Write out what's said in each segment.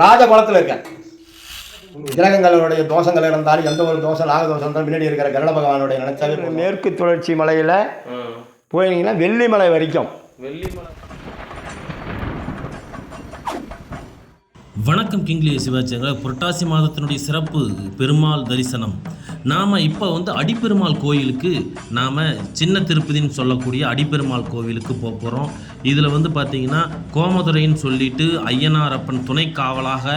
ராஜகுலத்தில் இருக்கார் கிரகங்களுடைய தோஷங்கள் இருந்தாலும் எந்த ஒரு தோஷம் நாக தோஷம் இருந்தாலும் பின்னாடி இருக்கிற கருட பகவானுடைய நினைச்சாவே. மேற்கு தொடர்ச்சி மலையில் போயிருந்தீங்கன்னா வெள்ளிமலை வரைக்கும். வெள்ளிமலை. வணக்கம் கிங்லி சிவாச்சங்க புரட்டாசி மாதத்தினுடைய சிறப்பு பெருமாள் தரிசனம். நாம் இப்போ வந்து அடிப்பெருமாள் கோயிலுக்கு நாம் சின்ன திருப்பதின்னு சொல்லக்கூடிய அடிப்பெருமாள் கோவிலுக்கு போக போகிறோம் இதில் வந்து பார்த்திங்கன்னா கோமதுரைன்னு சொல்லிட்டு ஐயனாரப்பன் துணை காவலாக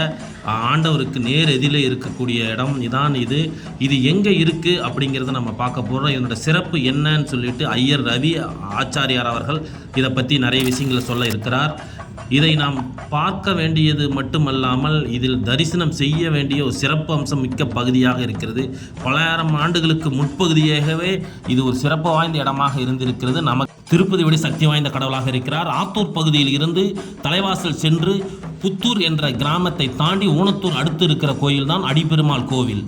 ஆண்டவருக்கு நேர் எதிரில் இருக்கக்கூடிய இடம் இதான் இது. இது எங்கே இருக்குது அப்படிங்கிறத நம்ம பார்க்க போகிறோம் இதனோட சிறப்பு என்னன்னு சொல்லிட்டு ஐயர் ரவி ஆச்சாரியார் அவர்கள் இதை பற்றி நிறைய விஷயங்களை சொல்ல இருக்கிறார். இதை நாம் பார்க்க வேண்டியது மட்டுமல்லாமல் இதில் தரிசனம் செய்ய வேண்டிய ஒரு சிறப்பு அம்சம் மிக்க பகுதியாக இருக்கிறது. பலாயிரம் ஆண்டுகளுக்கு முற்பகுதியாகவே இது ஒரு சிறப்பு வாய்ந்த இடமாக இருந்திருக்கிறது. நமக்கு திருப்பதி விட சக்தி வாய்ந்த கடவுளாக இருக்கிறார். ஆத்தூர் பகுதியில் இருந்து தலைவாசல் சென்று புத்தூர் என்ற கிராமத்தை தாண்டி ஊனத்தூர் அடுத்து இருக்கிற கோயில்தான் அடிப்பெருமாள் கோவில்.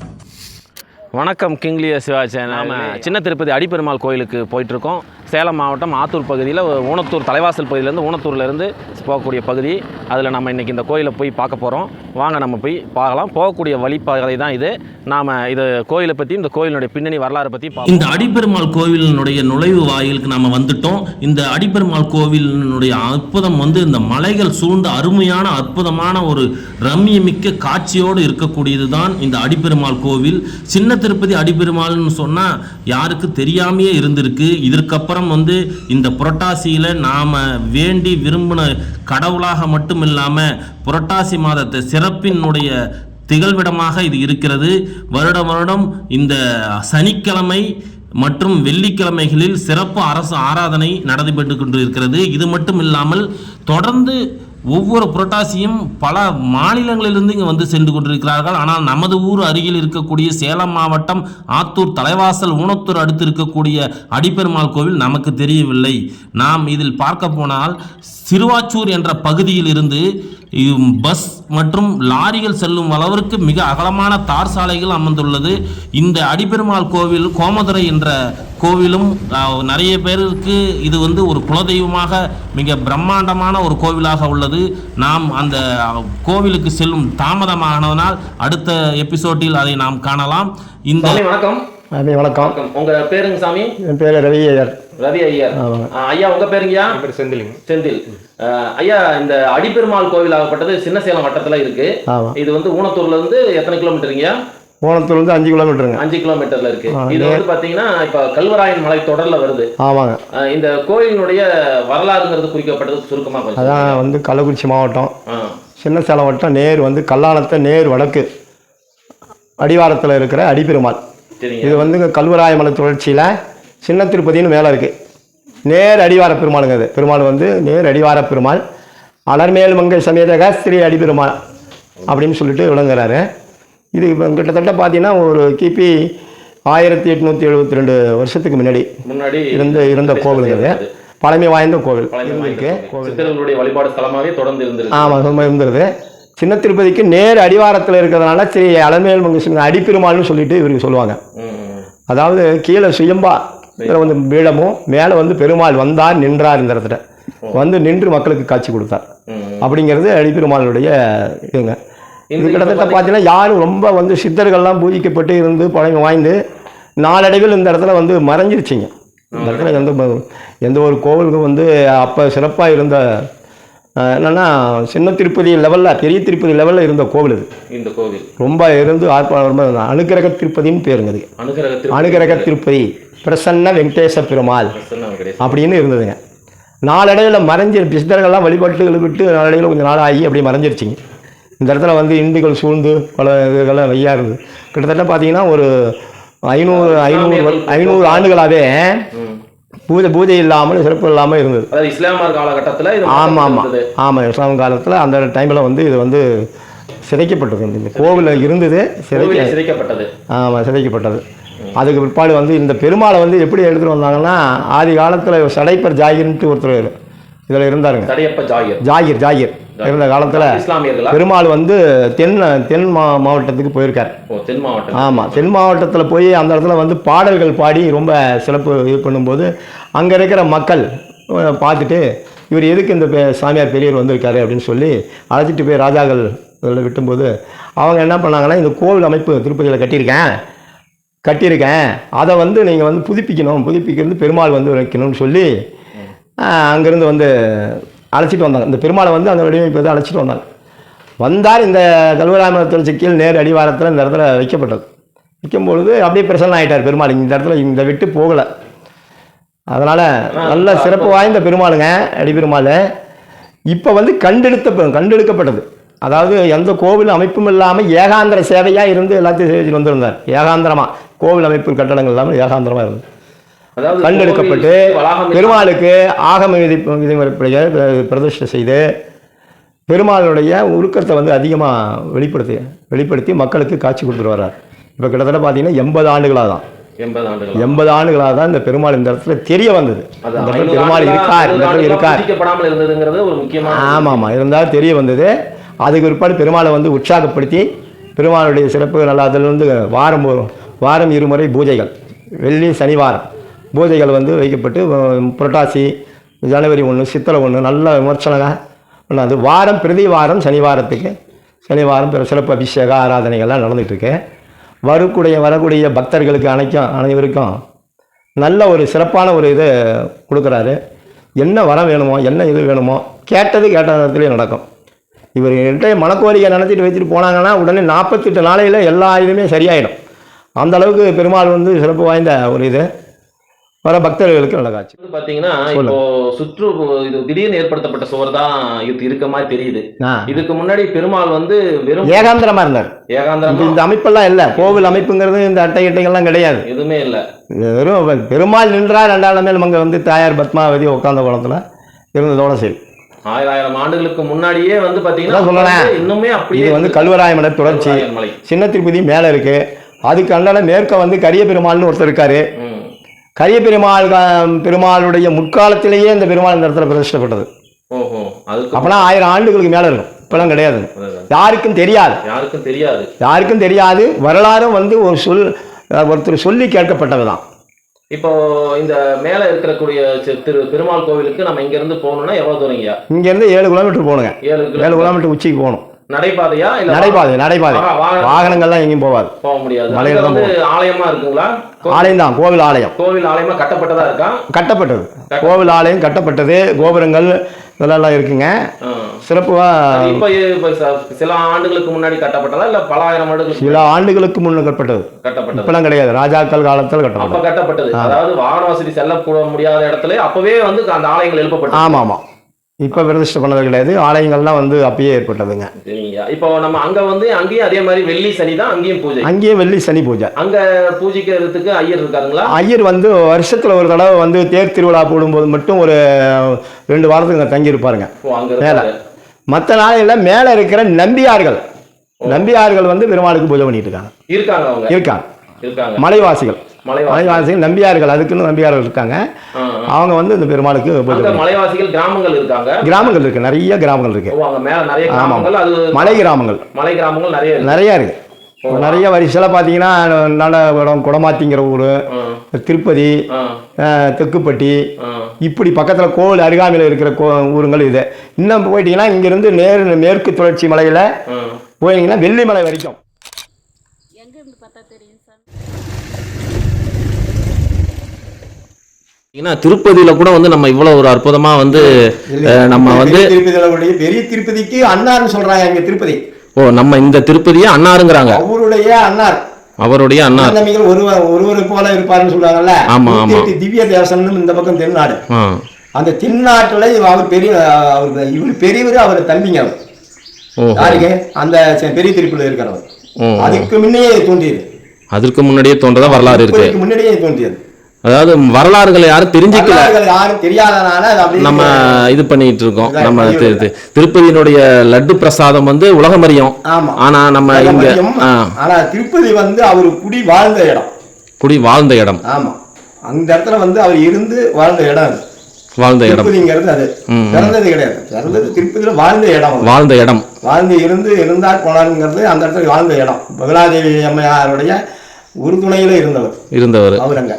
வணக்கம் கிங்லிய சிவாச்சாரி நாம சின்ன திருப்பதி அடிப்பெருமாள் கோயிலுக்கு போயிட்டு இருக்கோம். சேலம் மாவட்டம் ஆத்தூர் பகுதியில் ஊனத்தூர் தலைவாசல் பகுதியிலேருந்து ஊனத்தூர்லேருந்து போகக்கூடிய பகுதி. அதில் நம்ம இன்றைக்கி இந்த கோயிலை போய் பார்க்க போகிறோம் வாங்க நம்ம போய் பார்க்கலாம். போகக்கூடிய வழிபாதை தான் இது. நாம் இது கோயிலை பற்றி இந்த கோயிலினுடைய பின்னணி வரலாறு பற்றி பார்ப்போம். இந்த அடிப்பெருமாள் கோவிலினுடைய நுழைவு வாயிலுக்கு நாம் வந்துட்டோம். இந்த அடிப்பெருமாள் கோவிலினுடைய அற்புதம் வந்து இந்த மலைகள் சூழ்ந்த அருமையான அற்புதமான ஒரு ரம்யமிக்க காட்சியோடு இருக்கக்கூடியது தான் இந்த அடிப்பெருமாள் கோவில். சின்ன திருப்பதி அடிப்பெருமாள்னு சொன்னால் யாருக்கு தெரியாமையே இருந்திருக்கு. இதற்கப்புறம் வந்து இந்த புரட்டாசியில் நாம வேண்டி விரும்பின கடவுளாக மட்டும் இல்லாமல் புரட்டாசி மாதத்தை சிறப்பினுடைய திகழ்விடமாக இது இருக்கிறது. வருட வருடம் இந்த சனிக்கிழமை மற்றும் வெள்ளிக்கிழமைகளில் சிறப்பு அரசு ஆராதனை நடைபெற்று கொண்டு இருக்கிறது இது மட்டும் இல்லாமல் தொடர்ந்து ஒவ்வொரு புரட்டாசியும் பல மாநிலங்களிலிருந்து இங்கே வந்து சென்று கொண்டிருக்கிறார்கள். ஆனால் நமது ஊர் அருகில் இருக்கக்கூடிய சேலம் மாவட்டம் ஆத்தூர் தலைவாசல் ஊனத்தூர் அடுத்து இருக்கக்கூடிய அடிப்பெருமாள் கோவில் நமக்கு தெரியவில்லை. நாம் இதில் பார்க்க போனால் சிறுவாச்சூர் என்ற பகுதியில் இருந்து பஸ் மற்றும் லாரிகள் செல்லும் அளவிற்கு மிக அகலமான தார் சாலைகள் அமைந்துள்ளது இந்த அடிப்பெருமாள் கோவில் கோமதுரை என்ற கோவிலும் நிறைய பேருக்கு இது வந்து ஒரு குலதெய்வமாக மிக பிரம்மாண்டமான ஒரு கோவிலாக உள்ளது. நாம் அந்த கோவிலுக்கு செல்லும் தாமதமானதனால் அடுத்த எபிசோடில் அதை நாம் காணலாம். இந்த வணக்கம். சாமி வணக்கம். உங்கள் பேருங்க சாமி? என் பேர் ரவி ஐயர் ரவி ஐயர் ஐயா உங்கள் பேருங்கய்யா? செந்தில். அஹ், ஐயா இந்த அடிப்பெருமாள் கோவில் ஆகப்பட்டது சின்ன சேலம் வட்டத்தில் இருக்கு. இது வந்து ஊனத்தூர்ல இருந்து எத்தனை கிலோமீட்டருங்கய்யா? ஓணத்தூர்லேருந்து அஞ்சு கிலோமீட்டருங்க. அஞ்சு கிலோமீட்டர்ல இருக்கு. இது வந்து பாத்தீங்கன்னா இப்ப கல்வராயன் மலை தொடர்ல வருது. ஆமாங்க. இந்த கோயிலினுடைய வரலாறுங்கிறது குறிக்கப்பட்டது சுருக்கமா அதான் வந்து கள்ளக்குறிச்சி மாவட்டம். சின்ன சேலம் வட்டம் நேர் வந்து கல்லாணத்தை நேர் வடக்கு. அடிவாரத்தில் இருக்கிற அடிப்பெருமாள் இது வந்து கல்வராயமலை தொடர்ச்சியில் சின்ன திருப்பதின்னு மேலே இருக்குது நேர் அடிவார பெருமாளுங்க இது பெருமாள் வந்து நேர் அடிவார பெருமாள். அலர்மேல் மங்கை சமேதக ஸ்ரீ அடிபெருமாள் அப்படின்னு சொல்லிட்டு விளங்குறாரு. இது இப்போ கிட்டத்தட்ட பார்த்தீங்கன்னா ஒரு கிபி ஆயிரத்தி எட்நூற்றி எழுபத்தி ரெண்டு வருஷத்துக்கு முன்னாடி முன்னாடி இருந்த இருந்த கோவிலுங்க இது பழமை வாய்ந்த கோவில். இருந்திருக்கு. கோவில். வழிபாடு ஸ்தலமாவே தொடர்ந்து இருந்திருக்கு. ஆமாம் ரொம்ப இருந்தது சின்ன திருப்பதிக்கு நேர் அடிவாரத்தில் இருக்கிறதுனால ஸ்ரீ அலர்மேல் மங்கை அடிப்பெருமாள்னு சொல்லிட்டு இவருக்கு சொல்லுவாங்க. அதாவது கீழே சுயம்பா கீழே வந்து பீடமும் மேலே வந்து பெருமாள் வந்தார் நின்றார் இந்த இடத்துல. வந்து நின்று மக்களுக்கு காட்சி கொடுத்தார். அப்படிங்கிறது அடிப்பெருமாளுடைய இதுங்க. இது கிட்டத்தட்ட பார்த்தீங்கன்னா யாரும் ரொம்ப வந்து சித்தர்கள்லாம் பூஜிக்கப்பட்டு இருந்து பழமை வாய்ந்து நாளடைவில் இந்த இடத்துல வந்து மறைஞ்சிருச்சிங்க. இந்த இடத்துல எந்த எந்த ஒரு கோவிலுக்கும் வந்து அப்போ சிறப்பாக இருந்த என்னன்னா சின்ன திருப்பதி லெவலில் பெரிய திருப்பதி லெவலில் இருந்த கோவில் இது. இந்த கோவில். ரொம்ப இருந்து ஆர்ப்பா ரொம்ப அனுக்கிரக திருப்பதின்னு பேருங்க அது. அனுகிரக திருப்பதி. பிரசன்ன வெங்கடேச பெருமாள் அப்படின்னு இருந்ததுங்க. நாளடைவில் மறைஞ்சி சித்தர்கள்லாம் வழிபட்டு விட்டு நாளடைவில் கொஞ்சம் நாள் ஆகி அப்படியே மறைஞ்சிருச்சிங்க. இந்த இடத்துல வந்து இந்துக்கள் சூழ்ந்து பல இதுகள்லாம் வையா இருந்தது கிட்டத்தட்ட பார்த்தீங்கன்னா ஒரு ஐநூறு ஐநூறு ஐநூறு ஆண்டுகளாகவே பூஜை பூஜை இல்லாமல் சிறப்பு இல்லாமல் இருந்தது. அதாவது காலகட்டத்துல ஆமாம் ஆமாம். ஆமாம் இஸ்லாம் காலத்தில் அந்த டைமில் வந்து இது வந்து சிதைக்கப்பட்டது. இந்த கோவிலில் இருந்தது சிதைக்கப்பட்டது. ஆமாம் சிதைக்கப்பட்டது. அதுக்கு பிற்பாடு வந்து இந்த பெருமாளை வந்து எப்படி எடுத்துகிட்டு வந்தாங்கன்னா ஆதி காலத்தில் சடைப்பர் ஜாகிர்ன்ட்டு ஒருத்தர் இதில் இருந்தாருங்க. ஜாகிர். ஜாகிர் ஜாகிர். இருந்த காலத்தில் இஸ்லாமியர்களா? பெருமாள் வந்து தென் தென் மா மாவட்டத்துக்கு போயிருக்கார். தென் மாவட்டம் ஆமாம் தென் மாவட்டத்தில் போய் அந்த இடத்துல வந்து பாடல்கள் பாடி ரொம்ப சிறப்பு இது பண்ணும்போது அங்கே இருக்கிற மக்கள் பார்த்துட்டு இவர் எதுக்கு இந்த பெ- சாமியார் பெரியவர் வந்திருக்காரு அப்படின்னு சொல்லி அழைச்சிட்டு போய் ராஜாக்கள் அதில் விட்டும்போது அவங்க என்ன பண்ணாங்கன்னா இந்த கோவில் அமைப்பு திருப்பதியில் கட்டியிருக்கேன். கட்டியிருக்கேன். அதை வந்து நீங்கள் வந்து புதுப்பிக்கணும். புதுப்பிக்கிறது பெருமாள் வந்து வைக்கணும்னு சொல்லி அங்கேருந்து வந்து அழைச்சிட்டு வந்தாங்க. இந்த பெருமாளை வந்து அந்த வடிவமைப்பு அழைச்சிட்டு வந்தாங்க. வந்தார் இந்த கல்வராமத்தில் சிக்கியில் நேர் அடிவாரத்தில் இந்த இடத்துல வைக்கப்பட்டது. வைக்கும்பொழுது அப்படியே பிரசன்னம் ஆகிட்டார் பெருமாள். இந்த இடத்துல இந்த விட்டு போகலை. அதனால் நல்ல சிறப்பு வாய்ந்த பெருமாளுங்க அடிபெருமாள். இப்போ வந்து கண்டெடுத்த கண்டெடுக்கப்பட்டது. அதாவது எந்த கோவில் அமைப்பும் இல்லாமல் ஏகாந்திர சேவையாக இருந்து எல்லாத்தையும் சேவிச்சுட்டு வந்திருந்தார். ஏகாந்திரமாக கோவில் அமைப்பு கட்டடங்கள் இல்லாமல் ஏகாந்திரமாக இருந்தது. அதாவது கண்டெடுக்கப்பட்டு பெருமாளுக்கு ஆகம விதி விதிமுறைப்படிய பிரதிஷ்டை செய்து பெருமாளுடைய உருக்கத்தை வந்து அதிகமாக வெளிப்படுத்தி வெளிப்படுத்தி மக்களுக்கு காட்சி கொடுத்துட்டு வர்றார். இப்போ கிட்டத்தட்ட பார்த்தீங்கன்னா எண்பது ஆண்டுகளாக தான். எண்பது ஆண்டுகள்? எண்பது ஆண்டுகளாக தான் இந்த பெருமாள் இந்த இடத்துல தெரிய வந்தது. பெருமாள் இருக்கார் இந்த இடத்துல இருக்கார். ஆமாம் ஆமாம் இருந்தால் தெரிய வந்தது. அதுக்கு பிற்பாடு பெருமாளை வந்து உற்சாகப்படுத்தி பெருமாளுடைய சிறப்பு நல்லா அதில் வந்து வாரம் வாரம் இருமுறை பூஜைகள். வெள்ளி சனிவாரம். பூஜைகள் வந்து வைக்கப்பட்டு புரட்டாசி ஜனவரி ஒன்று சித்திரை ஒன்று நல்ல விமர்சனங்க. அது வாரம் பிரதி வாரம் சனிவாரத்துக்கு. சனிவாரம் பிற சிறப்பு அபிஷேக ஆராதனைகள்லாம் நடந்துகிட்ருக்கு. வரக்கூடிய வரக்கூடிய பக்தர்களுக்கு அனைக்கும் அனைவருக்கும் நல்ல ஒரு சிறப்பான ஒரு இது கொடுக்குறாரு. என்ன வரம் வேணுமோ என்ன இது வேணுமோ கேட்டது கேட்ட நேரத்துலேயே நடக்கும். இவர்கிட்ட மனக்கோரிக்கை நடத்திட்டு வச்சுட்டு போனாங்கன்னா உடனே நாற்பத்தெட்டு நாளையில் எல்லா இதுவுமே சரியாயிடும். அந்த அளவுக்கு பெருமாள் வந்து சிறப்பு வாய்ந்த ஒரு இது. வர பக்தர்களுக்கு நல்ல காட்சி. பாத்தீங்கன்னா இப்போ சுற்று இது திடீர்னு ஏற்படுத்தப்பட்ட சுவர் தான் இது இருக்க மாதிரி தெரியுது. இதுக்கு முன்னாடி பெருமாள் வந்து வெறும் ஏகாந்திரமாக இருந்தார். ஏகாந்திரமா? இந்த அமைப்பெல்லாம் இல்லை. கோவில் அமைப்புங்கிறது இந்த அட்டை இட்டைகள்லாம் கிடையாது. எதுவுமே இல்ல. வெறும் பெருமாள் நின்றார் ரெண்டாள் மேல் அங்கே வந்து தாயார் பத்மாவதி உட்காந்த குளத்தில் இருந்ததோட சரி. ஆயிரம் ஆயிரம் ஆண்டுகளுக்கு முன்னாடியே வந்து பாத்தீங்கன்னா. வந்து இன்னுமே அப்படியே இது வந்து தொடர்ச்சி. கல்வராயன் மலை சின்ன திருப்பதி மேலே இருக்கு. அதுக்கு அண்டால மேற்க வந்து கரிய பெருமாள்னு ஒருத்தர் இருக்காரு. கரிய பெருமாள் பெருமாளுடைய முற்காலத்திலேயே இந்த பெருமாள் இந்த இடத்துல பிரதிஷ்டப்பட்டது. அப்போலாம் ஆயிரம் ஆண்டுகளுக்கு மேலே இருக்கும். இப்போலாம் கிடையாது. யாருக்கும் தெரியாது. யாருக்கும் தெரியாது. யாருக்கும் தெரியாது. வரலாறும் வந்து ஒரு சொல் ஒருத்தர் சொல்லி கேட்கப்பட்டது தான் இப்போ இந்த மேல இருக்கக்கூடிய திரு பெருமாள் கோவிலுக்கு நம்ம இங்க இருந்து போகணும்னா எவ்வளவு தூரங்கய்யா? இங்கேருந்து ஏழு கிலோமீட்டர் போகணுங்க ஏழு ஏழு கிலோ கிலோமீட்டர் உச்சிக்கு போகணும். நடைபாதையா இல்ல நடைபாதை நடைபாதை. வா- வா- வாகனங்கள்லாம் எங்கேயும் போகாது. போக முடியாது. மலையில தான் வந்து ஆலயமா இருக்குங்களா? ஆலயம் தான் கோவில் ஆலயம். கோவில் ஆலயமா கட்டப்பட்டதா இருக்கா? கட்டப்பட்டது. கோவில் ஆலயம் கட்டப்பட்டது. கோபுரங்கள் இதெல்லாம் இருக்குங்க. சிறப்பாக இப்ப சில ஆண்டுகளுக்கு முன்னாடி கட்டப்பட்டதா இல்ல பல ஆயிரம் ஆண்டுகளுக்கு சில ஆண்டுகளுக்கு முன்ன கட்டப்பட்டது. கட்டப்பட்டது. இப்பெல்லாம் கிடையாது. ராஜாக்கள் காலத்தில் அப்ப கட்டப்பட்டது. கட்டப்பட்டது அதாவது வாகன வசதி செல்லக்கூட முடியாத இடத்துல அப்பவே வந்து அந்த ஆலயங்கள் எழுப்பப்பட்டது. ஆமாம் ஆமாம். இப்போ பிரதிஷ்டை பண்ணது கிடையாது. ஆலயங்கள்லாம் வந்து அப்பயே ஏற்பட்டதுங்க. இப்போ நம்ம அங்க வந்து அங்கேயும் அதே மாதிரி வெள்ளி சனி தான் அங்கேயும் பூஜை. அங்கேயே வெள்ளி சனி பூஜை. அங்க பூஜிக்கிறதுக்கு ஐயர் இருக்காருங்களா? ஐயர் வந்து வருஷத்தில் ஒரு தடவை வந்து தேர் திருவிழா போடும்போது மட்டும் ஒரு ரெண்டு வாரத்துக்கு இங்கே தங்கி இருப்பாருங்க ஓ அங்க மேல. மற்ற நாளையில் மேலே இருக்கிற நம்பியார்கள். நம்பியார்கள் வந்து பெருமாளுக்கு பூஜை பண்ணிட்டு இருக்காங்க. இருக்காங்க அவங்க. இருக்காங்க. இருக்காங்க. மலைவாசிகள். மலைவாசி மலைவாசிகள். நம்பியார்கள் அதுக்குன்னு நம்பியார்கள் இருக்காங்க. அவங்க வந்து இந்த பெருமாளுக்கு மலைவாசிகள் கிராமங்கள் இருக்காங்க. கிராமங்கள் இருக்கு நிறைய கிராமங்கள் இருக்கு. ஆமாம். கிராமங்கள் அது மலை கிராமங்கள். மலை கிராமங்கள் நிறைய இருக்கு. நிறைய இருக்கு. நிறைய வரிசையில் பார்த்தீங்கன்னா நடவடம் குடமாத்திங்கிற ஊர் திருப்பதி தெக்குப்பட்டி. இப்படி பக்கத்தில் கோவில் அருகாமையில் இருக்கிற கோ ஊருங்கள் இது. இன்னும் போயிட்டீங்கன்னா இங்கேருந்து நேர் மேற்கு தொடர்ச்சி மலையில். போயிட்டீங்கன்னா வெள்ளிமலை வரைக்கும். எங்க இருந்து பார்த்தா தெரியும் சார் ஏன்னா திருப்பதியில கூட வந்து நம்ம இவ்வளவு ஒரு அற்புதமா வந்து நம்ம வந்து பெரிய திருப்பதிக்கு அன்னார்னு சொல்றாங்க இங்க திருப்பதி. ஓ நம்ம இந்த திருப்பதியை அன்னாருங்கிறாங்க. அவருடைய அன்னார். அவருடைய நம்பிகள் ஒருவர் ஒருவர் போல இருப்பாருன்னு சொல்றாங்கல்ல. ஆமா, ஆமா. திவ்ய தேசம்னு இந்த பக்கம் தென்னாடு. அந்த தென்னாட்டுல அவர் பெரிய அவர் இவர் பெரியவர் அவர் தம்பிங்க அவர். யாருக்கு? அந்த பெரிய திருப்பில் இருக்கிறவர். அதுக்கு முன்னையே தோன்றியது. அதற்கு முன்னாடியே தோன்றதா வரலாறு இருக்கு. முன்னாடியே தோன்றியது. அதாவது வரலாறுகளை யாரும் தெரிஞ்சுக்கல. யாரும் தெரியாதனால நம்ம இது பண்ணிட்டு இருக்கோம். நம்ம திருப்பதியினுடைய லட்டு பிரசாதம் வந்து உலகம் அறியும் ஆனா நம்ம இங்க ஆனா திருப்பதி வந்து அவர் குடி வாழ்ந்த இடம். குடி வாழ்ந்த இடம். ஆமா. அந்த இடத்துல வந்து அவர் இருந்து வாழ்ந்த இடம் அது. வாழ்ந்த இடம். திருப்பதிங்கிறது அது. பிறந்தது கிடையாது. பிறந்தது திருப்பதியில வாழ்ந்த இடம். வாழ்ந்த இடம். வாழ்ந்து இருந்து இருந்தார் போனாருங்கிறது அந்த இடத்துல வாழ்ந்த இடம். பகலாதேவி அம்மையாருடைய உறுதுணையில இருந்தவர். இருந்தவர். அவர் அங்க.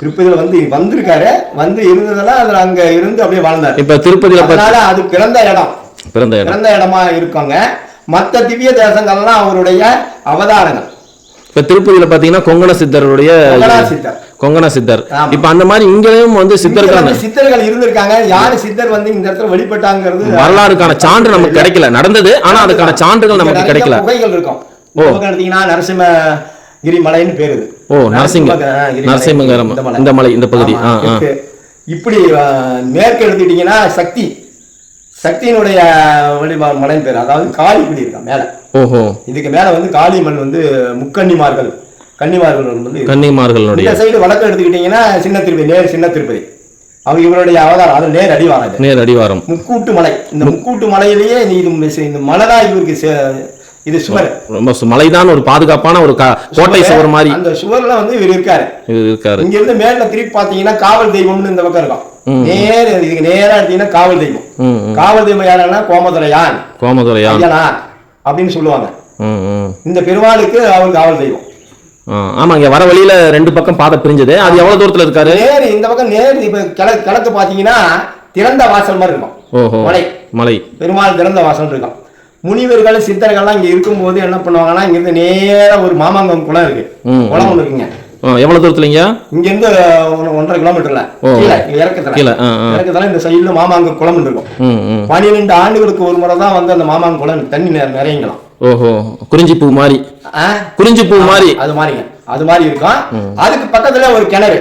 திருப்பதியில வந்து வந்திருக்காரு. வந்து இருந்ததெல்லாம் அதுல அங்க இருந்து அப்படியே வாழ்ந்தார். இப்ப திருப்பதியில அதனால அது பிறந்த இடம். பிறந்த இடம். பிறந்த இடமா இருக்காங்க. மற்ற திவ்ய தேசங்கள்லாம் அவருடைய அவதாரங்கள். இப்போ திருப்பதியில் பார்த்தீங்கன்னா கொங்கண சித்தருடைய கொங்கண சித்தர். கொங்கண சித்தர். இப்போ அந்த மாதிரி இங்கேயும் வந்து சித்தர்கள் சித்தர்கள் இருந்திருக்காங்க. யாரு சித்தர் வந்து இந்த இடத்துல வெளிப்பட்டாங்கிறது வரலாறுக்கான சான்று நமக்கு கிடைக்கல. நடந்தது ஆனா அதுக்கான சான்றுகள் நமக்கு கிடைக்கல. குகைகள் இருக்கும். ஓ. ஓ எடுத்தீங்கன்னா நரசிம்மகிரி மலைன்னு பேரு. ஓ நரசிங்க. நரசிம்மகரம் இந்த மலை. இந்த பகுதி. இப்படி மேற்கு எடுத்துக்கிட்டீங்கன்னா சக்தி சக்தியினுடைய மலைன்னு பேர் அதாவது காளிக்குடி இருக்கா மேல ஓஹோ இதுக்கு மேல வந்து காளிமண் வந்து முக்கன்னிமார்கள் கன்னிமார்கள் வந்து. கன்னிமார்களுடைய இந்த சைடு வழக்கம் எடுத்துக்கிட்டீங்கன்னா சின்ன திருப்பதி நேர் சின்ன திருப்பதி அவங்க இவருடைய அவதாரம் அது நேர் அடிவாரம். நேர் அடிவாரம் முக்கூட்டு மலை இந்த முக்கூட்டு மலையிலேயே இது இந்த- மலை தான் இவருக்கு இது சுவர். ரொம்ப மலைதான் ஒரு பாதுகாப்பான ஒரு கோட்டை சுவர் மாதிரி. அந்த சுவர்ல வந்து இவர் இருக்காரு. இது இருக்காரு. இங்க இருந்து மேல திருப்பி பாத்தீங்கன்னா காவல் தெய்வம்னு இந்த பக்கம் இருக்கும். நேர இதுக்கு நேரா எடுத்தீங்கன்னா காவல் தெய்வம். காவல் தெய்வம் யாருன்னா கோமதுரையான். கோமதுரையான். அப்படின்னு சொல்லுவாங்க. இந்த பெருமாளுக்கு அவர் காவல் தெய்வம். ஆமா இங்க வர வழியில ரெண்டு பக்கம் பாதை பிரிஞ்சது. அது எவ்வளவு தூரத்துல இருக்காரு? நேர் இந்த பக்கம் நேர் இப்ப கிழக்கு கிழக்கு பாத்தீங்கன்னா திறந்த வாசல் மாதிரி இருக்கும். ஓஹோ. மலை. மலை. பெருமாள் திறந்த வாசல் இருக்கும். முனிவர்கள் சித்தர்கள்லாம் இங்க இருக்கும்போது என்ன பண்ணுவாங்கன்னா இங்க இருந்து நேரா ஒரு மாமாங்கம் குளம் இருக்கு. குளம் ஒண்ணு இருக்குங்க. எவ்வளவு தூரத்துலங்க? இங்க இருந்து ஒன்று- ஒன்றரை கிலோமீட்டர்ல. கீழே இறக்கத்துல. இறக்கத்துல இந்த சைடுல மாமாங்க குளம் இருக்கும். பன்னிரெண்டு ஆண்டுகளுக்கு ஒரு முறை தான் வந்து அந்த மாமாங்க குளம் தண்ணி நிற- நிறையங்களாம். ஓஹோ குறிஞ்சி பூ மாதிரி? குறிஞ்சி பூ மாதிரி அது மாதிரிங்க அது மாதிரி இருக்கும். அதுக்கு பக்கத்துல ஒரு கிணறு.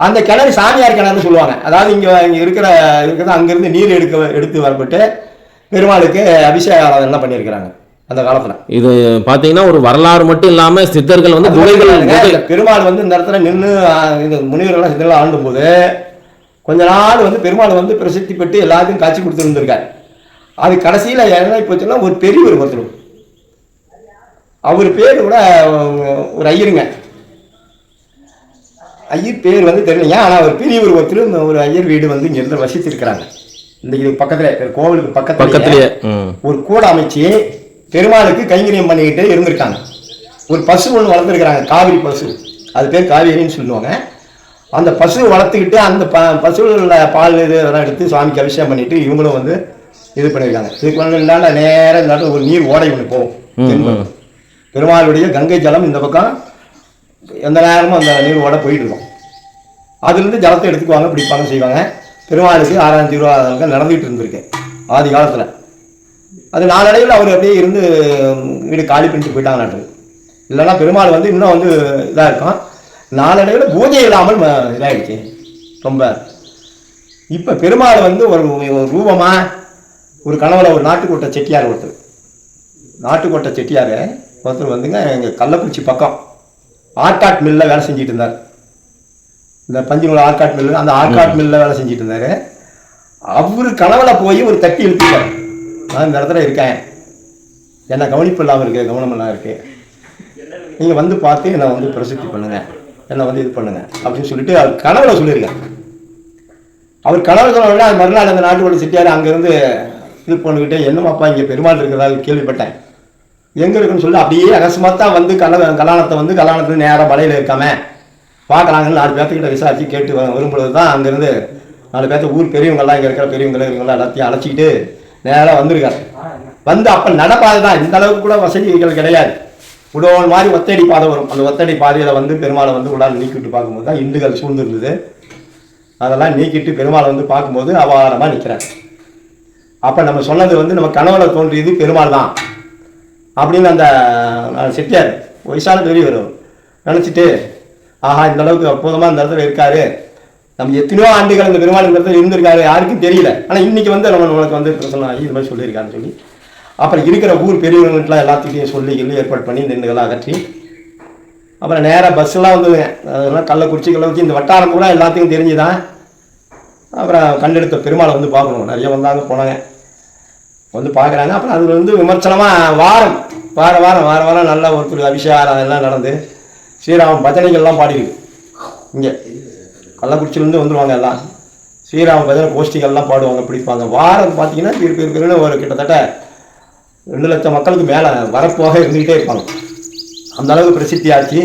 அந்த கிணறு சாமியார் கிணறுன்னு சொல்லுவாங்க. அதாவது இங்க இங்க இருக்கிற இருக்கிறது அங்கிருந்து நீர் எடுக்க எடுத்து வரப்பட்டு பெருமாளுக்கு அபிஷேக ஆராதனை பண்ணியிருக்கிறாங்க அந்த காலத்துல. இது பாத்தீங்கன்னா ஒரு வரலாறு மட்டும் இல்லாம சித்தர்கள் வந்து குகைகள் பெருமாள் வந்து இந்த இடத்துல நின்று இந்த முனிவர்கள்லாம் சித்தர்கள் ஆண்டும் போது கொஞ்ச நாள் வந்து பெருமாள் வந்து பிரசித்தி பெற்று எல்லாத்தையும் காட்சி கொடுத்துருந்துருக்காரு அது கடைசியில என்ன போச்சுன்னா ஒரு பெரியவர் ஒருத்தர். அவர் பேர் கூட ஒரு ஐயருங்க. ஐயர் பேர் வந்து தெரியலைங்க ஆனா அவர் பெரியவர் ஒருத்தர். ஒரு ஐயர் வீடு வந்து இங்க இருந்து வசித்திருக்கிறாங்க. இந்த இது பக்கத்துல கோவிலுக்கு பக்கத்துல பக்கத்திலேயே ஒரு கூட அமைச்சு பெருமாளுக்கு கைங்கரியம் பண்ணிக்கிட்டு இருந்திருக்காங்க. ஒரு பசு ஒன்று வளர்த்துருக்குறாங்க காவிரி பசு. அது பேர் காவேரின்னு சொல்லுவாங்க. அந்த பசு வளர்த்துக்கிட்டு அந்த ப பசுவில் பால் இது இதெல்லாம் எடுத்து சுவாமிக்கு அபிஷேகம் பண்ணிட்டு இவங்களும் வந்து இது பண்ணியிருக்காங்க இதுக்கு இந்தாண்ட நேரம் இந்த ஒரு நீர் ஓடை ஒன்று போகும். பெருமாளுடைய கங்கை ஜலம் இந்த பக்கம் எந்த நேரமும் அந்த நீர் ஓட போயிட்டு இருக்கும். அதுலேருந்து ஜலத்தை எடுத்துக்குவாங்க பிடிப்பாங்க செய்வாங்க. பெருமாளுக்கு ஆறாயிரம் திருவாரூர்கள் நடந்துகிட்டு இருந்திருக்கேன் ஆதி காலத்தில். அது நாளடைவில் அவர் அப்படியே இருந்து வீடு காலி பண்ணிட்டு போயிட்டாங்கட்டு இல்லைன்னா பெருமாள் வந்து இன்னும் வந்து இதாக இருக்கும் நாளடைவில் பூஜை இல்லாமல் இதாகிடுச்சு ரொம்ப. இப்போ பெருமாள் வந்து ஒரு ஒரு ரூபமாக ஒரு கனவுல ஒரு நாட்டுக்கோட்டை செட்டியார் ஒருத்தர். நாட்டுக்கோட்டை செட்டியார் ஒருத்தர் வந்துங்க எங்கள் கள்ளக்குறிச்சி பக்கம். ஆர்காட் மில்லில் வேலை செஞ்சுட்டு இருந்தார். இந்த பஞ்சுநூல் ஆர்காட் மில்லு அந்த ஆர்காட் மில்லில் வேலை செஞ்சுட்டு இருந்தார். அவரு கனவுல போய் ஒரு தட்டி எழுப்பிட்டார் நான் இந்த இடத்துல இருக்கேன். என்ன கவனிப்பு இல்லாமல் இருக்கு கவனம் இல்லாமல் இருக்கு. நீங்கள் வந்து பார்த்து என்னை வந்து பிரசித்தி பண்ணுங்க. என்னை வந்து இது பண்ணுங்க. அப்படின்னு சொல்லிட்டு அவர் கனவுல சொல்லியிருக்கார். அவர் கனவு சொன்ன விட மறுநாள் அந்த நாட்டுக்குள்ள சிட்டியார் அங்கேருந்து இது பண்ணிக்கிட்டு என்னமாப்பா இங்கே பெருமாள் இருக்கிறதா கேள்விப்பட்டேன். எங்கே இருக்குன்னு சொல்லி அப்படியே ரகசியமாக தான் வந்து கல கல்யாணத்தை வந்து கல்யாணத்துக்கு நேராக மலையில் இருக்காம பார்க்கலாங்கன்னு நாலு பேர்த்துக்கிட்ட விசாரித்து கேட்டு வரும்பொழுது தான் அங்கேருந்து நாலு பேர்த்து ஊர் பெரியவங்கெல்லாம் இங்கே இருக்கிற பெரியவங்க இவங்களாம் எல்லாத்தையும் அழைச்சிக்கிட்டு நேராக வந்திருக்காரு வந்து அப்போ நடப்பாது தான் இந்த அளவுக்கு கூட வசதிகள் கிடையாது. உடோன் மாதிரி ஒத்தடி பாதை வரும். அந்த ஒத்தடி பாதையில் வந்து பெருமாளை வந்து உடனே நீக்கிட்டு பார்க்கும்போது தான் இந்துக்கள் சூழ்ந்துருந்தது. அதெல்லாம் நீக்கிட்டு பெருமாளை வந்து பார்க்கும்போது அபாரமாக நிற்கிறார் அப்போ நம்ம சொன்னது வந்து நம்ம கனவுல தோன்றியது பெருமாள் தான் அப்படின்னு அந்த அஹ், செட்டியார் வயசான பெரியவர் நினச்சிட்டு ஆஹா இந்த அளவுக்கு அற்புதமாக இந்த இடத்துல இருக்காரு. நம்ம எத்தனையோ ஆண்டுகள் இந்த பெருமாள் இந்த இடத்துல இருந்திருக்காரு யாருக்கும் தெரியல. ஆனால் இன்னைக்கு வந்து நம்ம உனக்கு வந்து பிரசன்னம் இது மாதிரி சொல்லியிருக்காருன்னு சொல்லி அப்புறம் இருக்கிற ஊர் பெரியவங்கள்ட்டலாம் எல்லாத்துக்கிட்டையும் சொல்லி சொல்லி ஏற்பாடு பண்ணி இந்த இதெல்லாம் அகற்றி அப்புறம் நேராக பஸ்ஸெல்லாம் வந்து அதெல்லாம் கள்ளக்குறிச்சி கள்ளக்குறிச்சி இந்த வட்டாரம் கூட எல்லாத்துக்கும் தெரிஞ்சுதான். அப்புறம் கண்டெடுத்த பெருமாளை வந்து பார்க்கணும். நிறைய வந்தாங்க போனாங்க. வந்து பார்க்குறாங்க. அப்புறம் அது வந்து விமர்சனமாக வாரம் வார வாரம் வார வாரம் நல்லா ஒருத்தர் அபிஷேகம் அதெல்லாம் நடந்து. ஸ்ரீராம பஜனைகள்லாம் பாடியிருக்கு. இங்கே கள்ளக்குறிச்சியிலேருந்து வந்துருவாங்க எல்லாம். ஸ்ரீராம பஜனை கோஷ்டிகள்லாம் பாடுவாங்க பிடிப்பாங்க. வாரம் பார்த்தீங்கன்னா பெரு பெரு பெருன்னு ஒரு கிட்டத்தட்ட ரெண்டு லட்சம் மக்களுக்கு மேலே வரப்போக இருந்துக்கிட்டே இருப்பாங்க. அந்த அளவுக்கு பிரசித்தி ஆச்சு.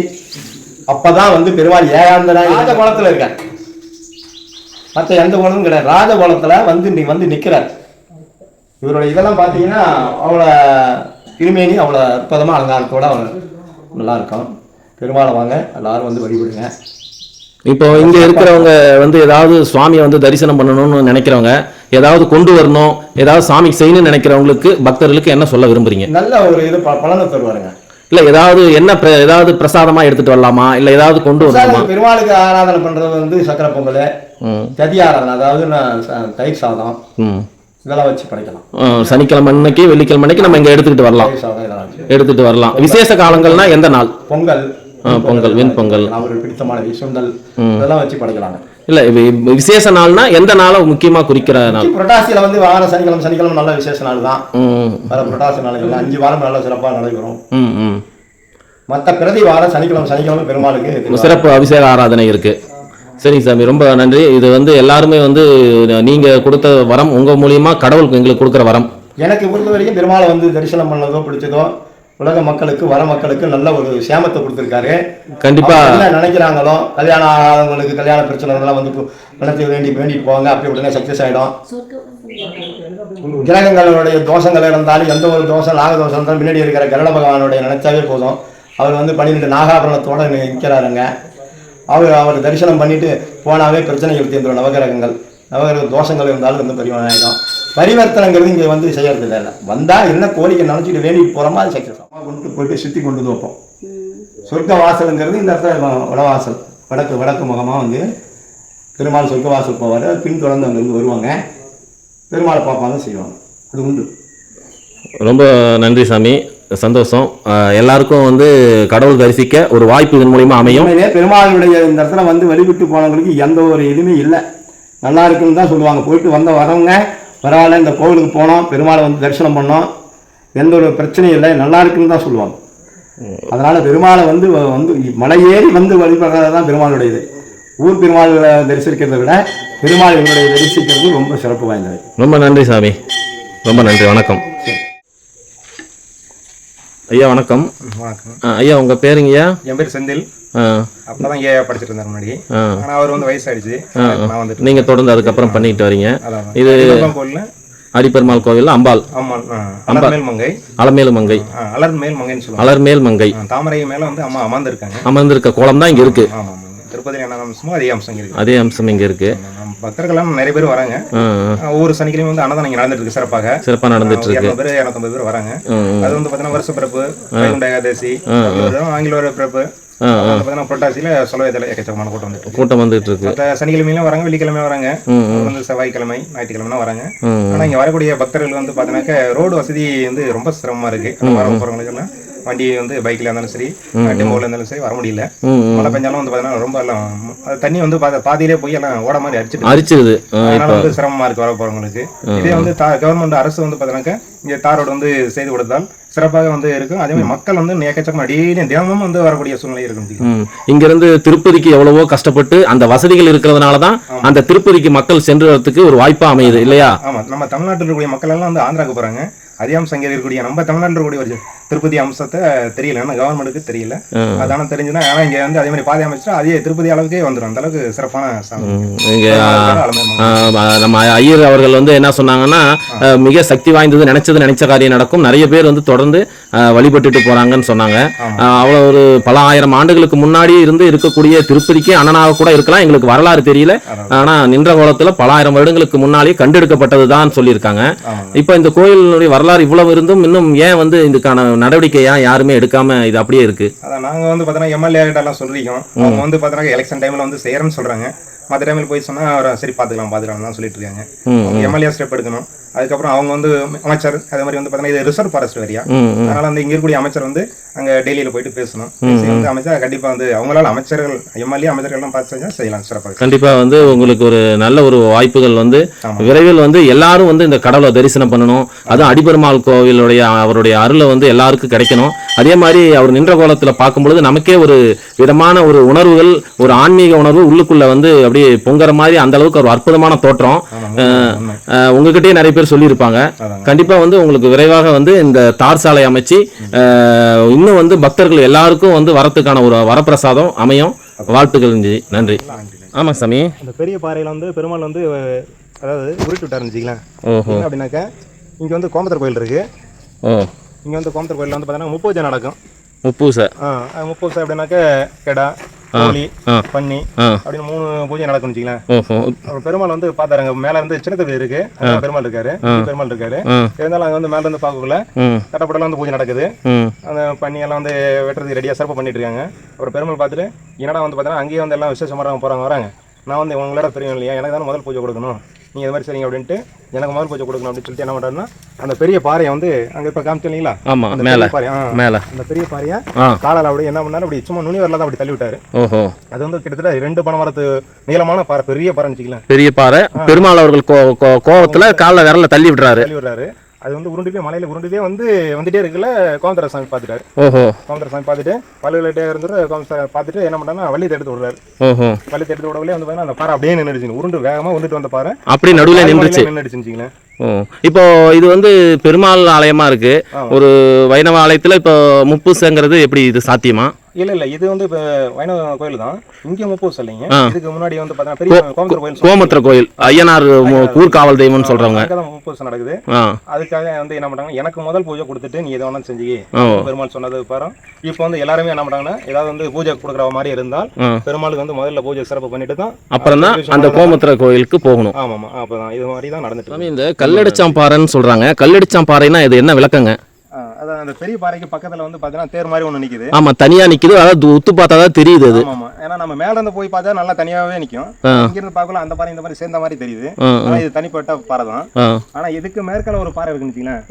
அப்போ தான் வந்து பெருமாள் ஏகாந்தனா ராஜ குளத்தில் இருக்கேன் மற்ற எந்த குளமும் கிடையாது. ராஜ குளத்தில் வந்து இன்னைக்கு வந்து நிற்கிறார் இவரோட இதெல்லாம் பார்த்தீங்கன்னா அவ்வளோ திருமேனி அவ்வளோ அற்புதமாக அலங்காரத்தோட நல்லா இருக்கும் பெருமாளை வாங்க எல்லாரும் வந்து வழிபடுங்க. இப்போ இங்க இருக்கிறவங்க வந்து ஏதாவது சுவாமியை வந்து தரிசனம் பண்ணணும்னு நினைக்கிறவங்க ஏதாவது கொண்டு வரணும் ஏதாவது சாமிக்கு செய்யணும்னு நினைக்கிறவங்களுக்கு பக்தர்களுக்கு என்ன சொல்ல விரும்புறீங்க? நல்ல ஒரு இது பலனை தருவாருங்க. இல்ல ஏதாவது என்ன ஏதாவது பிரசாதமா எடுத்துட்டு வரலாமா? இல்ல ஏதாவது கொண்டு பிரசாதம் பெருமாளுக்கு ஆராதனை பண்றது வந்து சக்கரை பொங்கல் சதி ஆராதனை அதாவது நான் தயிர் சாதம் இதெல்லாம் வச்சு படைக்கலாம். சனிக்கிழமை அன்னைக்கு வெள்ளிக்கிழமை அன்னைக்கு நம்ம இங்க எடுத்துக்கிட்டு வரலாம். எடுத்துட்டு வரலாம். விசேஷ காலங்கள்னா எந்த நாள்? பொங்கல். பொங்கல், வெண்பொங்கல். அவருக்கு பிடித்தமான சுண்டல் இதெல்லாம் வச்சு படைக்கலாங்க. இல்ல விசேஷ நாள்னா எந்த நாளை முக்கியமா குறிக்கிற நாள்? புரட்டாசியில வந்து வார சனிக்கிழமை சனிக்கிழமை நல்ல விசேஷ நாள் தான். ம் வர புரட்டாசி நாளைகள் அஞ்சு வாரம் நல்ல சிறப்பாக நடைபெறும். ம் ம். மற்ற பிரதி வாரம் சனிக்கிழமை சனிக்கிழமை பெருமாளுக்கு. சிறப்பு அபிஷேக ஆராதனை இருக்கு. சரிங்க சாமி ரொம்ப நன்றி. இது வந்து எல்லாருமே வந்து நீங்க கொடுத்த வரம் உங்க மூலியமா கடவுளுக்கு எங்களுக்கு கொடுக்குற வரம். எனக்கு பொறுத்த வரைக்கும் பெருமாளை வந்து தரிசனம் பண்ணதோ பிடிச்சதோ உலக மக்களுக்கு வர மக்களுக்கு நல்ல ஒரு சேமத்தை கொடுத்துருக்காரு. கண்டிப்பா. என்ன நினைக்கிறாங்களோ கல்யாணம் ஆகாதவங்களுக்கு கல்யாண பிரச்சனை இதெல்லாம் வந்து நினைச்சு வேண்டி வேண்டிட்டு போவாங்க. அப்படி உடனே சக்சஸ் ஆகிடும் கிரகங்களுடைய தோஷங்கள் இருந்தாலும் எந்த ஒரு தோஷம் நாக தோஷம் இருந்தாலும் பின்னாடி இருக்கிற கருட பகவானுடைய நினைச்சாவே போதும். அவர் வந்து பன்னிரெண்டு நாகாபரணத்தோட நிற்கிறாருங்க அவர் அவர் தரிசனம் பண்ணிட்டு போனாவே பிரச்சனைகள் தீர்ந்துடும் நவகிரகங்கள். நவகிரக தோஷங்கள் இருந்தாலும் வந்து பரிமாணம் பரிவர்த்தனைங்கிறது இங்கே வந்து செய்யறது இல்லை வந்தால் என்ன கோரிக்கை நினச்சிட்டு வேண்டிட்டு போகிறோமோ அது சக்ஸஸ் ஆகும் கொண்டு போயிட்டு சுற்றி கொண்டு வந்து வைப்போம். சொர்க்க வாசலுங்கிறது இந்த இடத்துல வடவாசல் வடக்கு வடக்கு முகமாக வந்து பெருமாள் சொர்க்க வாசல் போவார். பின் தொடர்ந்து அங்கேருந்து வருவாங்க. பெருமாளை பார்ப்பாங்க செய்வாங்க. அது உண்டு. ரொம்ப நன்றி சாமி. சந்தோஷம். எல்லாருக்கும் வந்து கடவுள் தரிசிக்க ஒரு வாய்ப்பு இதன் மூலியமா அமையும். பெருமாளுடைய இந்த இடத்துல வந்து வழிபட்டு போனவங்களுக்கு எந்த ஒரு இதுவுமே இல்லை. நல்லா இருக்குன்னு தான் சொல்லுவாங்க. போயிட்டு வந்த வரவங்க பரவாயில்ல இந்த கோவிலுக்கு போனோம் பெருமாளை வந்து தரிசனம் பண்ணோம். எந்த ஒரு பிரச்சனையும் இல்லை நல்லா இருக்குன்னு தான் சொல்லுவாங்க. அதனால பெருமாளை வந்து வ- வந்து மலை ஏறி வந்து வழிபடுறது தான் பெருமாளுடைய இது ஊர் பெருமாளை தரிசிக்கிறதை விட பெருமாள் எங்களுடைய தரிசிக்கிறது ரொம்ப சிறப்பு வாய்ந்தது. ரொம்ப நன்றி சாமி. ரொம்ப நன்றி. வணக்கம். ஐயா வணக்கம். வணக்கம். ஐயா உங்க பேருங்கய்யா என் பேர் செந்தில். அப்பதான் இங்கே படிச்சிட்டு இருந்தார் முன்னாடி. ஆனா அவர் வந்து வயசாயிடுச்சு. நான் வந்துட்டு நீங்க தொடர்ந்து அதுக்கப்புறம் பண்ணிட்டு வரீங்க. இது கோயில்ல அடிப்பெருமாள் கோவில் அம்பாள். அம்மா அலர் மேல் மங்கை. அலமேலு மங்கை. ஆ, அலர் மேல் மங்கைன்னு சொல்லுவாங்க. அலர்மேல் மங்கை. தாமரை மேல வந்து அம்மா அமர்ந்திருக்காங்க. அமர்ந்திருக்க கோலம் தான் இங்க இருக்கு. திருப்பதி என்ன அம்சமோ அதே அம்சம் அதே அம்சம் இங்க இருக்கு. நம்ம பக்தர்கள்லாம் நிறைய பேர் வராங்க. ஒவ்வொரு சனிக்கிழமையும் வந்து அன்னதானம் இங்க நடந்துட்டு இருக்கு சிறப்பாக. சிறப்பா நடந்துட்டு இருக்கு. பேர் இரநூத்தம்பது பேர் வராங்க. அது வந்து பார்த்தீங்கன்னா வருஷ பிறப்பு ஏகாதசி ஆங்கில வர பிறப்பு புரட்டாசியில சொல்லவே எக்கச்சக்கமான கூட்டம் வந்துட்டு. கூட்டம் வந்துட்டு இருக்கு. சனிக்கிழமையிலும் வராங்க வெள்ளிக்கிழமையும் வராங்க. வந்து செவ்வாய்க்கிழமை ஞாயிற்றுக்கிழமை வராங்க. ஆனா இங்க வரக்கூடிய பக்தர்கள் வந்து பாத்தீங்கன்னாக்க ரோடு வசதி வந்து ரொம்ப சிரமமா இருக்கு. போறவங்களுக்கு எல்லாம் வண்டி வந்து பைக்ல இருந்தாலும் சரி டெம்போல இருந்தாலும் சரி வர முடியல. மழை பெஞ்சாலும் வந்து பாத்தீங்கன்னா ரொம்ப எல்லாம் தண்ணி வந்து பாதி- பாதியிலே போய் எல்லாம் ஓட மாதிரி அடிச்சிட்டு அரிச்சிருது. அதனால வந்து சிரமமா இருக்கு வர போறவங்களுக்கு. இதே வந்து கவர்மெண்ட் அரசு வந்து பாத்தீங்கன்னாக்க இங்க தார் ரோடு வந்து செய்து கொடுத்தால் சிறப்பாக வந்து இருக்கும். அதே மாதிரி மக்கள் வந்து ஏக்கச்சக்கமா டெய்லி தினமும் வந்து வரக்கூடிய சூழ்நிலை இருக்கும் ம். இங்கிருந்து திருப்பதிக்கு எவ்வளவோ கஷ்டப்பட்டு அந்த வசதிகள் இருக்கிறதுனால தான் அந்த திருப்பதிக்கு மக்கள் சென்று வரதுக்கு ஒரு வாய்ப்பா அமையுது இல்லையா? ஆமா. நம்ம தமிழ்நாட்டில் இருக்கக்கூடிய மக்கள் எல்லாம் வந்து ஆந்திராவுக்கு போறாங்க. அதே அம்சம் இங்கே இருக்கக்கூடிய நம்ம தமிழ்நாட்டில் ஒரு திருப்பதி அம்சத்தை தெரியல. ஏன்னா கவர்மெண்ட்டுக்கு தெரியல. அதான தெரிஞ்சுன்னா இங்க வந்து அதே மாதிரி பாதை அமைச்சா அதே திருப்பதி அளவுக்கே வந்துடும் அந்த அளவுக்கு சிறப்பான நம்ம ஐயர் அவர்கள் வந்து என்ன சொன்னாங்கன்னா மிக சக்தி வாய்ந்தது நினைச்சது நினைச்ச காரியம் நடக்கும். நிறைய பேர் வந்து தொடர்ந்து வழிபட்டுட்டு போறாங்கன்னு சொன்னாங்க. அஹ் அவ்வளவு ஒரு பல ஆயிரம் ஆண்டுகளுக்கு முன்னாடி இருந்து இருக்கக்கூடிய திருப்பதிக்கு அண்ணனாக கூட இருக்கலாம். எங்களுக்கு வரலாறு தெரியல. ஆனா நின்ற கோலத்துல பல ஆயிரம் வருடங்களுக்கு முன்னாலே கண்டெடுக்கப்பட்டதுதான் சொல்லியிருக்காங்க. இப்போ இந்த கோயிலுடைய வரலாறு இவ்வளவு இருந்தும் இன்னும் ஏன் வந்து இதுக்கான நடவடிக்கை ஏன் யாருமே எடுக்காம இது அப்படியே இருக்கு? அதான் நாங்க வந்து பார்த்தோன்னா எம்எல்ஏ கிட்ட எல்லாம் சொல்லிருக்கோம் அவங்க வந்து பார்த்தோன்னா எலெக்ஷன் டைம்ல வந்து செய்யறேன்னு சொல்றாங்க. மற்ற டைமில் போய் சொன்னா அவர் சரி பார்த்துக்கலாம் பார்த்துக்கலாம் தான் சொல்லிட்டு இருக்காங்க. அவங்க எம்எல்ஏ ஸ்டெப் எடுக்கணும். அதுக்கப்புறம் அவங்க வந்து அமைச்சர் அதே மாதிரி வந்து பார்த்தீங்கன்னா இது ரிசர்வ் ஃபாரஸ்ட் ஏரியா அதனால வந்து இங்க இருக்கக்கூடிய அமைச்சர் வந்து அங்க டெல்லியில போயிட்டு பேசணும். பேசி வந்து அமைச்சர் கண்டிப்பா வந்து அவங்களால அமைச்சர்கள் எம்எல்ஏ அமைச்சர்கள்லாம் பார்த்து செஞ்சா செய்யலாம் சிறப்பாக கண்டிப்பா வந்து உங்களுக்கு ஒரு நல்ல ஒரு வாய்ப்புகள் வந்து விரைவில் வந்து எல்லாரும் வந்து இந்த கடவுளை தரிசனம் பண்ணணும். அதுவும் அடிபெருமாள் கோவிலுடைய அவருடைய அருளை வந்து எல்லாருக்கும் கிடைக்கணும். அதே மாதிரி அவர் நின்ற கோலத்துல பார்க்கும் பொழுது நமக்கே ஒரு விதமான ஒரு உணர்வுகள் ஒரு ஆன்மீக உணர்வு உள்ளுக்குள்ள வந்து அப்படியே பொங்குற மாதிரி அந்த அளவுக்கு ஒரு அற்புதமான தோற்றம். உங்ககிட்டயே நிறைய பேர் சொல்லியிருப்பாங்க. கண்டிப்பா வந்து உங்களுக்கு விரைவாக வந்து இந்த தார் சாலை அமைச்சு இன்னும் வந்து பக்தர்கள் எல்லாருக்கும் வந்து வரத்துக்கான ஒரு வரப்பிரசாதம் அமையும். வாழ்த்துக்கள் நன்றி. நன்றி. ஆமா சாமி. அந்த பெரிய பாறையில வந்து பெருமாள் வந்து அதாவது உருட்டு விட்டாருன்னு வச்சுக்கலாம் ஓஹோ. என்ன அப்படின்னாக்கா இங்க வந்து கோமத்தர் கோயில் இருக்கு. ஓ. இங்கே வந்து கோமத்தூர் கோயிலில் வந்து பார்த்தீங்கன்னா முப்பூஜை நடக்கும். முப்பூசை. ஆ முப்பூசை அப்படின்னாக்க கெடா கோழி ஆ அப்படின்னு மூணு பூஜை ஓஹோ. அப்புறம் பெருமாள் வந்து பார்த்தாருங்க மேலே இருந்து சின்ன திருப்பதி இருக்கு. பெருமாள் இருக்காரு. பெருமாள் இருக்காரு. இருந்தாலும் அங்கே வந்து மேலே இருந்து பார்க்கக்குள்ள ம். கட்டப்படலாம் வந்து பூஜை நடக்குது. அந்த பன்னியெல்லாம் வந்து வெட்டுறதுக்கு ரெடியாக சிறப்பு பண்ணிட்டு இருக்காங்க. அப்புறம் பெருமாள் பார்த்துட்டு என்னடா வந்து பார்த்தீங்கன்னா அங்கேயே வந்து எல்லாம் விசேஷமாக போகிறாங்க வராங்க. நான் வந்து உங்களோட தெரியும் இல்லையா? எனக்கு தானே முதல் பூஜை கொடுக்கணும். நீங்கள் இது மாதிரி சரிங்க அப்படின்ட்டு எனக்கு முதல் பூஜை கொடுக்கணும் அப்படின்னு சொல்லிட்டு என்ன பண்ணுறாருன்னா அந்த பெரிய பாறையை வந்து அங்கே இப்போ காமிச்சு இல்லைங்களா? ஆமாம் அந்த மேலே பெரிய பாறை. மேலே. அந்த பெரிய பாறையை காலால் அப்படியே என்ன பண்ணாரு அப்படி சும்மா நுனி வரல தான் அப்படி தள்ளி விட்டாரு ஓஹோ. அது வந்து கிட்டத்தட்ட ரெண்டு பணம் வரத்து நீளமான பாறை பெரிய பாறைன்னு வச்சுக்கலாம் பெரிய பாறை பெருமாள் அவர்கள் கோ கோ- கோவத்துல காலில் விரல தள்ளி விடுறாரு. தள்ளி விடுறாரு. அது வந்து உருண்டுட்டே மலையில உருண்டுட்டே வந்து வந்துட்டே இருக்குல்ல கோமந்தர சாமி பார்த்துட்டாரு. ஓஹோ. கோமந்தர சாமி பார்த்துட்டு பல்லுகிட்டே இருந்துட்டு கோமந்தர பார்த்துட்டு என்ன பண்ணாருன்னா வள்ளி எடுத்து விடுறாரு ஓஹோ. வள்ளி எடுத்து விடவிலே வந்து பார்த்தீங்கன்னா அந்த பாறை அப்படியே நின்றுச்சு உருண்டு வேகமா வந்துட்டு வந்த பாறை. அப்படி நடுவில் நின்றுச்சு. நின்றுச்சுங்களேன் இப்போ இது வந்து பெருமாள் ஆலயமா இருக்கு. ஒரு வைணவ ஆலயத்துல இப்போ முப்புசங்கிறது எப்படி இது சாத்தியமா? இல்ல இல்ல. இது வந்து இப்போ வைணவ கோயில் தான் இங்க முப்பூஸ் இல்லைங்க ஆ. இதுக்கு முன்னாடி வந்து பார்த்தீங்கன்னா பெரிய கோமந்தர் கோயில் கோமத்திர கோயில். ஐயனார் ஊர்காவல் தெய்வம்னு சொல்றவங்க. முப்பூஸ் நடக்குது. அதுக்காக வந்து என்ன பண்றாங்க எனக்கு முதல் பூஜை கொடுத்துட்டு நீ எதை வேணா செஞ்சு பெருமாள் சொன்னது பாரு. இப்போ வந்து எல்லாருமே என்ன பண்றாங்கன்னா ஏதாவது வந்து பூஜை கொடுக்குற மாதிரி இருந்தால் பெருமாளுக்கு வந்து முதல்ல பூஜை சிறப்பு பண்ணிட்டு தான் அப்புறம் தான் அந்த கோமத்திர கோயிலுக்கு போகணும். ஆமாமா அப்பதான். இது மாதிரி தான் நடந்துட்டு இந்த கல்லடிச்சாம்பாறைன்னு சொல்றாங்க. கல்லடிச்சாம்பாறைனா இது என்ன விளக்கங்க? அதான் அந்த பெரிய பாறைக்கு பக்கத்துல வந்து பாத்தீங்கன்னா தேர் மாதிரி ஒண்ணு நிக்குது. ஆமா தனியா நிக்குது. அதாவது உத்து பார்த்தா தான் தெரியுது அது. ஆமாமா ஏன்னா நம்ம மேல இருந்து போய் பார்த்தா நல்லா தனியாவே நிக்கும். இங்க இருந்து பார்க்கல அந்த பாறை இந்த மாதிரி சேர்ந்த மாதிரி தெரியுது. ஆனா இது தனிப்பட்ட பாறை தான். ஆனா இதுக்கு மேற்கால ஒரு பாறை இருக்குன்னு வச்சுங்களேன்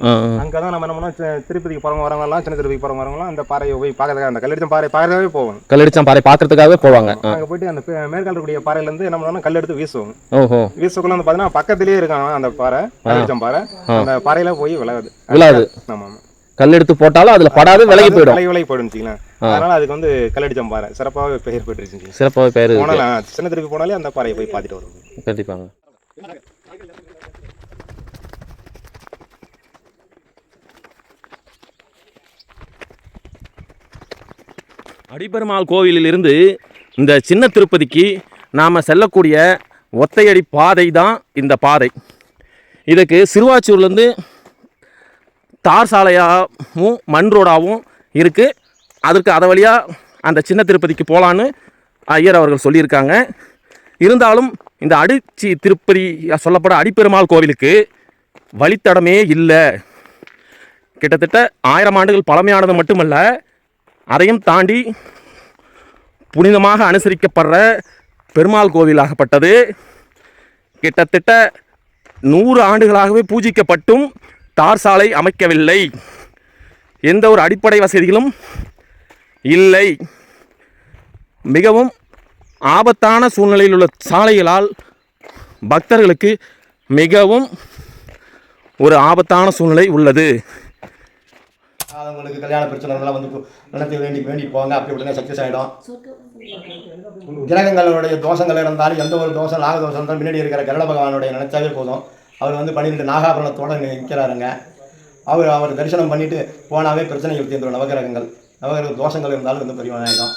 அங்கதான் நம்ம என்ன பண்ணுவோம் திருப்பதிக்கு போறவங்க வரவங்க எல்லாம் சின்ன திருப்பதிக்கு போறவங்க வரவங்க அந்த பாறையை போய் பார்க்கறதுக்காக அந்த கல்லெடுத்த பாறை பார்க்கவே போவாங்க கல்லடிச்சாம்பாறை பார்க்கறதுக்காகவே போவாங்க. ஆ. அங்க போயிட்டு அந்த மேற்கால இருக்கக்கூடிய பாறையில இருந்து என்ன பண்ணுவோம்னா கல் எடுத்து வீசுவோம். ஓஹோ. வீசுக்குள்ள வந்து பாத்தீங்கன்னா பக்கத்திலேயே இருக்காங்க அந்த பாறை கல்லெடுத்த பாறை. அந்த பாறையில போய் விலகுது விழாது. ஆமா ஆமா. கல் எடுத்து போட்டாலும் அதுல படாது விலகி போயிடும். விலகி விலகி போயிடும் அதனால அதுக்கு வந்து கல்லடிச்சம் பாறை. சிறப்பாக பெயர் பெற்றுருச்சு சிறப்பாக பேர் போனாலும் சின்ன திருப்பி போனாலே அந்த பாறையை போய் பார்த்துட்டு வருவோம் கண்டிப்பாங்க. அடிபெருமாள் கோவிலிலிருந்து இந்த சின்ன திருப்பதிக்கு நாம் செல்லக்கூடிய ஒத்தையடி பாதை தான் இந்த பாதை. இதுக்கு சிறுவாச்சூர்லேருந்து தார் சாலையாகவும் மண் ரோடாகவும் இருக்குது அதற்கு அதை வழியாக அந்த சின்ன திருப்பதிக்கு போகலான்னு ஐயர் அவர்கள் சொல்லியிருக்காங்க. இருந்தாலும் இந்த அடிச்சி திருப்பதி சொல்லப்பட அடிப்பெருமாள் கோவிலுக்கு வழித்தடமே இல்லை. கிட்டத்தட்ட ஆயிரம் ஆண்டுகள் பழமையானது மட்டுமல்ல அதையும் தாண்டி புனிதமாக அனுசரிக்கப்படுற பெருமாள் கோவிலாகப்பட்டது. கிட்டத்தட்ட நூறு ஆண்டுகளாகவே பூஜிக்கப்பட்டும் தார் சாலை அமைக்கவில்லை. எந்த ஒரு அடிப்படை வசதிகளும் இல்லை. மிகவும் ஆபத்தான சூழ்நிலையில் உள்ள சாலைகளால் பக்தர்களுக்கு மிகவும் ஒரு ஆபத்தான சூழ்நிலை உள்ளது. அவங்களுக்கு கல்யாண பிரச்சனை வந்து நடத்தி வேண்டி வேண்டி போங்க அப்படி உடனே சக்ஸஸ் ஆகிடும் கிரகங்களுடைய தோஷங்கள் இருந்தாலும் எந்த ஒரு தோஷம் நாக தோஷம் இருந்தாலும் முன்னாடி இருக்கிற கருட பகவானுடைய நினைச்சாவே போதும். அவர் வந்து பன்னிரெண்டு நாகாபரணத்தோடு நிற்கிறாருங்க அவர் அவர் தரிசனம் பண்ணிட்டு போனாவே பிரச்சனை தீர்ந்துடும் நவகிரகங்கள் நவகிரக தோஷங்கள் இருந்தாலும் வந்து பெரியவனாயிடும்